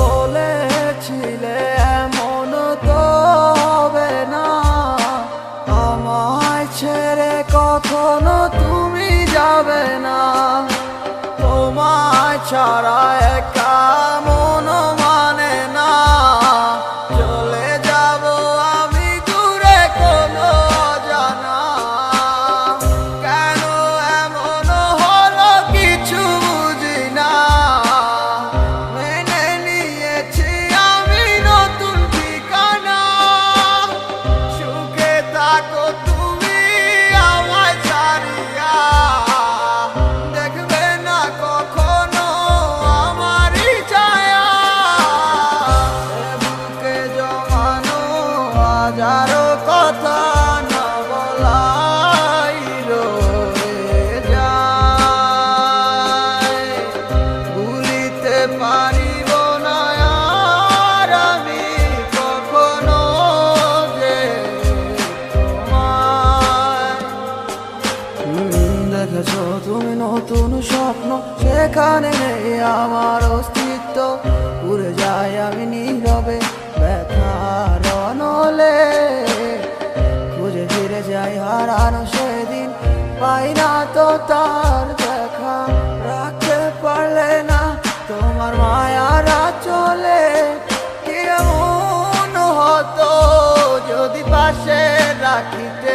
বলেছিলে এমন তো হবে না আমায় ছেড়ে কখনো ছাড়া সেখানে আমার অস্তিত্ব। উড়ে যাই আমি নীরবে, ব্যথার নলে খুঁজে ফিরে যাই হারানো সেদিন, পাই তো তার aqui dentro.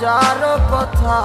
যার কথা